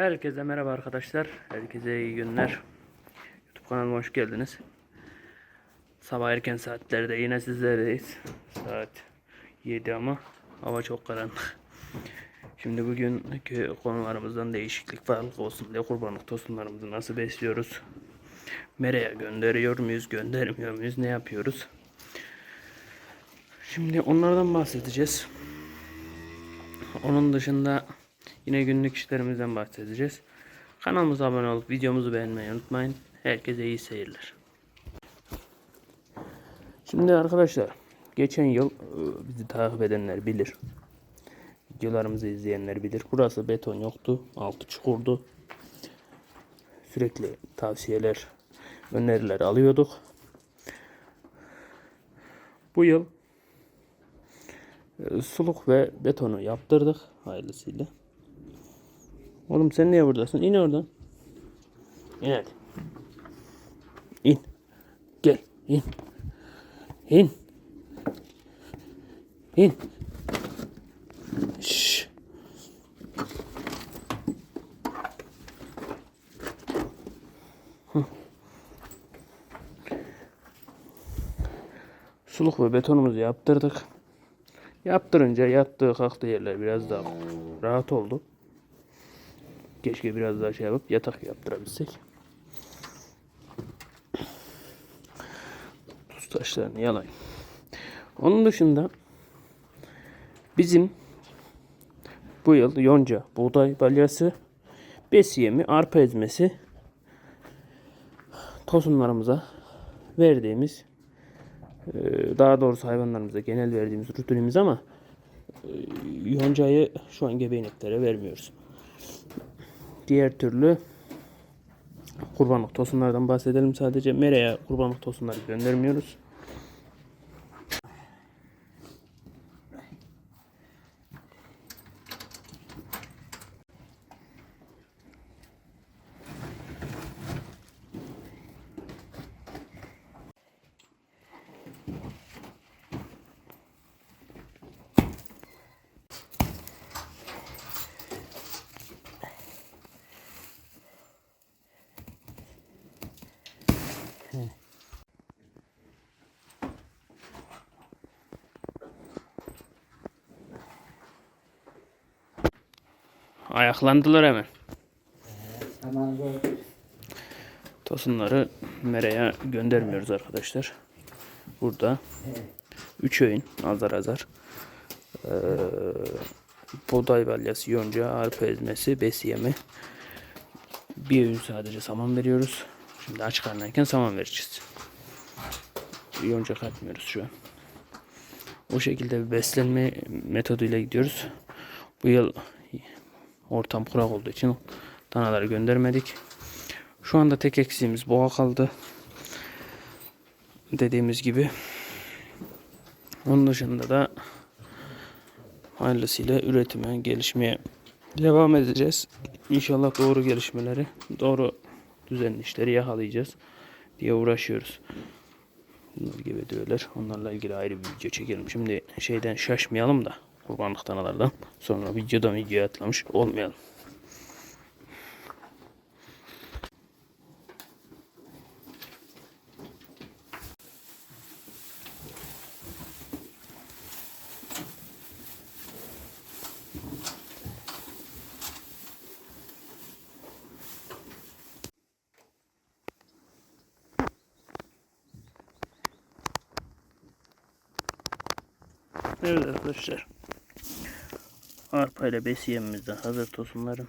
Herkese merhaba arkadaşlar. Herkese iyi günler. YouTube kanalıma hoş geldiniz. Sabah erken saatlerde yine sizlerleyiz. Saat 7 ama hava çok karanlık. Şimdi bugünkü konularımızdan değişiklik farklılık olsun diye kurbanlık tosunlarımızı nasıl besliyoruz? Nereye gönderiyor muyuz, göndermiyor muyuz, ne yapıyoruz? Şimdi onlardan bahsedeceğiz. Onun dışında yine günlük işlerimizden bahsedeceğiz. Kanalımıza abone olup videomuzu beğenmeyi unutmayın. Herkese iyi seyirler. Şimdi arkadaşlar geçen yıl e, bizi takip edenler bilir. Videolarımızı izleyenler bilir. Burası beton yoktu. Altı çukurdu. Sürekli tavsiyeler, öneriler alıyorduk. Bu yıl e, suluk ve betonu yaptırdık hayırlısıyla. Oğlum sen niye buradasın? İn oradan. İn hadi. İn. Gel. İn. İn. İn. Şşş. Suluk ve betonumuzu yaptırdık. Yaptırınca yattığı kalktığı yerler biraz daha rahat oldu. Keşke biraz daha şey yapıp yatak yaptırabilsek. Tuz taşlarını yalayın. Onun dışında bizim bu yıl yonca, buğday balyası, besiyemi, arpa ezmesi tosunlarımıza verdiğimiz e, daha doğrusu hayvanlarımıza genel verdiğimiz rutinimiz ama e, yoncayı şu an gebe ineklere vermiyoruz. Diğer türlü kurbanlık tosunlardan bahsedelim sadece. Mera'ya kurbanlık tosunları göndermiyoruz. Ayaklandılar hemen. Tosunları Mera'ya göndermiyoruz arkadaşlar. Burada 3 öğün azar azar. Ee, buğday balyası, yonca, arpa ezmesi, besiyemi. Bir öğün sadece saman veriyoruz. Şimdi aç karnıyken saman vereceğiz. Yonca katmıyoruz şu an. O şekilde bir beslenme metoduyla gidiyoruz. Bu yıl ortam kurak olduğu için danaları göndermedik. Şu anda tek eksiğimiz boğa kaldı. Dediğimiz gibi. Onun dışında da hayırlısıyla üretime, gelişmeye devam edeceğiz. İnşallah doğru gelişmeleri, doğru düzenli işleri yakalayacağız diye uğraşıyoruz. Bunlar gibi diyorlar. Onlarla ilgili ayrı bir video çekelim. Şimdi şeyden şaşmayalım da kurbanlık danalardan. Sonra videodan videoya atlamış olmayalım. Evet arkadaşlar. Arpa ile besiyemimizde hazır tosunlarım.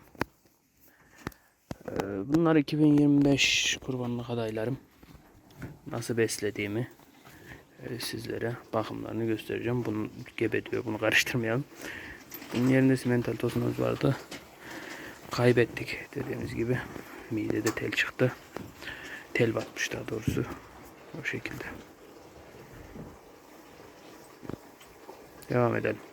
Ee, bunlar 2025 kurbanlık adaylarım. Nasıl beslediğimi e, sizlere bakımlarını göstereceğim. Bunu gebe diyor. Bunu karıştırmayalım. Bunun yerinde simental tosunumuz vardı. Kaybettik dediğimiz gibi. Midede tel çıktı. Tel batmış daha doğrusu. O şekilde. Devam edelim.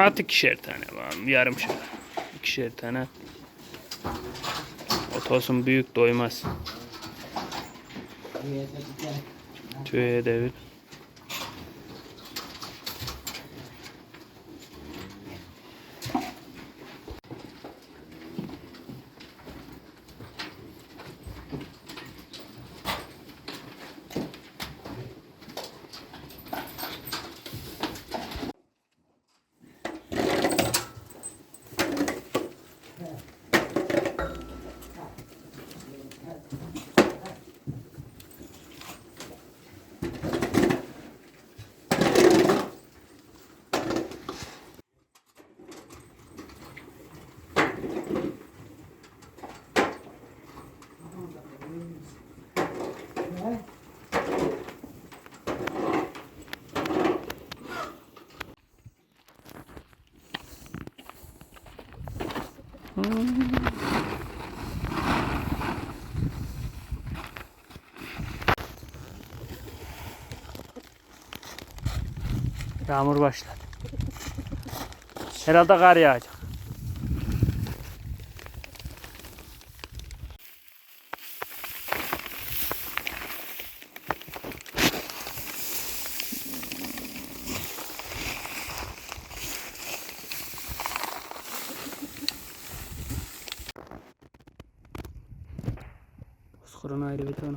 At ikişer tane var. Yarım şey. İkişer tane. O Tosun büyük doymaz. Tüye devir. Yağmur başladı. Herhalde kar yağacak. Ayrı bir tane.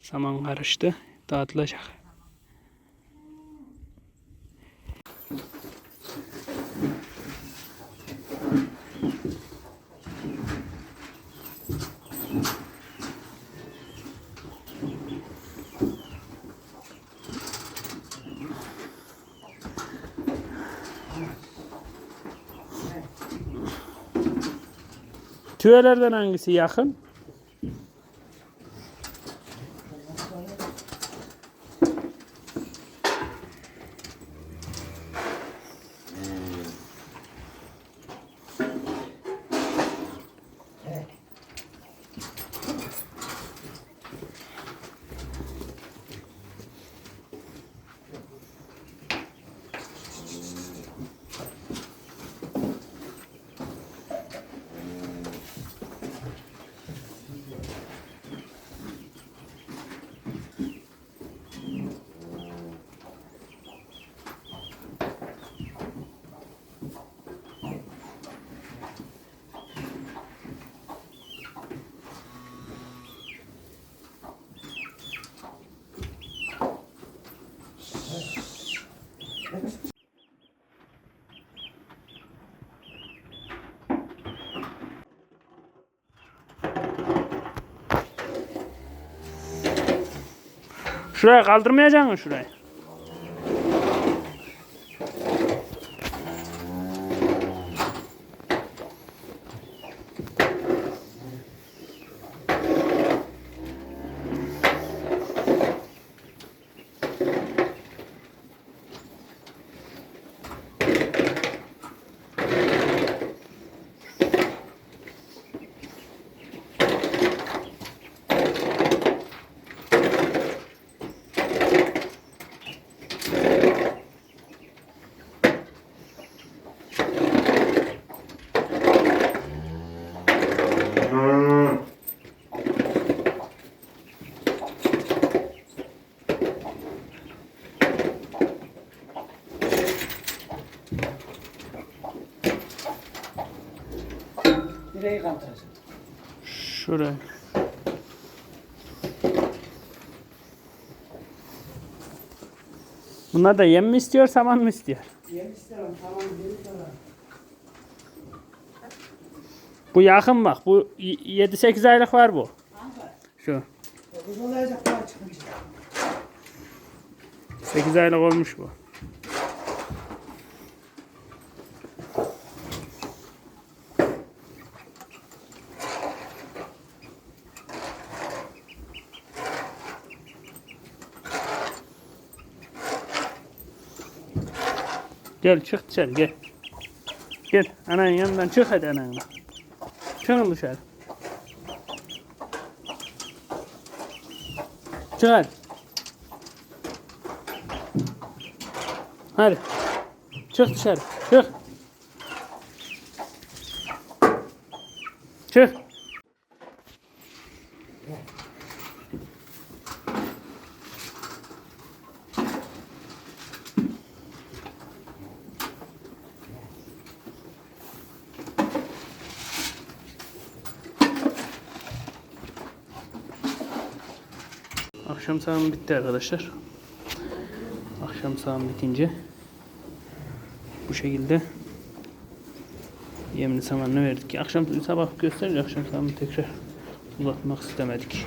Saman karıştı. Dağıtılacak. Tüyelerden hangisi yakın? Şuraya kaldırmayacak mısın şurayı? Şuraya. Bunlar da yem mi istiyor, saman mı istiyor? Yem isterim. Tamam. Yem isterim. Bu yakın bak. Bu 7-8 aylık var bu. Şu. Kız olacak daha çıkınca. 8 aylık olmuş bu. Gel çık dışarı gel. Gel ananın yanından çık hadi ananın. Çıkın dışarı. Çık hadi. Hadi. Çık dışarı. Çık. Çık. Akşam sağım bitti arkadaşlar. Akşam sağım bitince bu şekilde yemini samanını verdik. Akşam sabah göstereceğiz. Akşam sağımı tekrar uzatmak istemedik.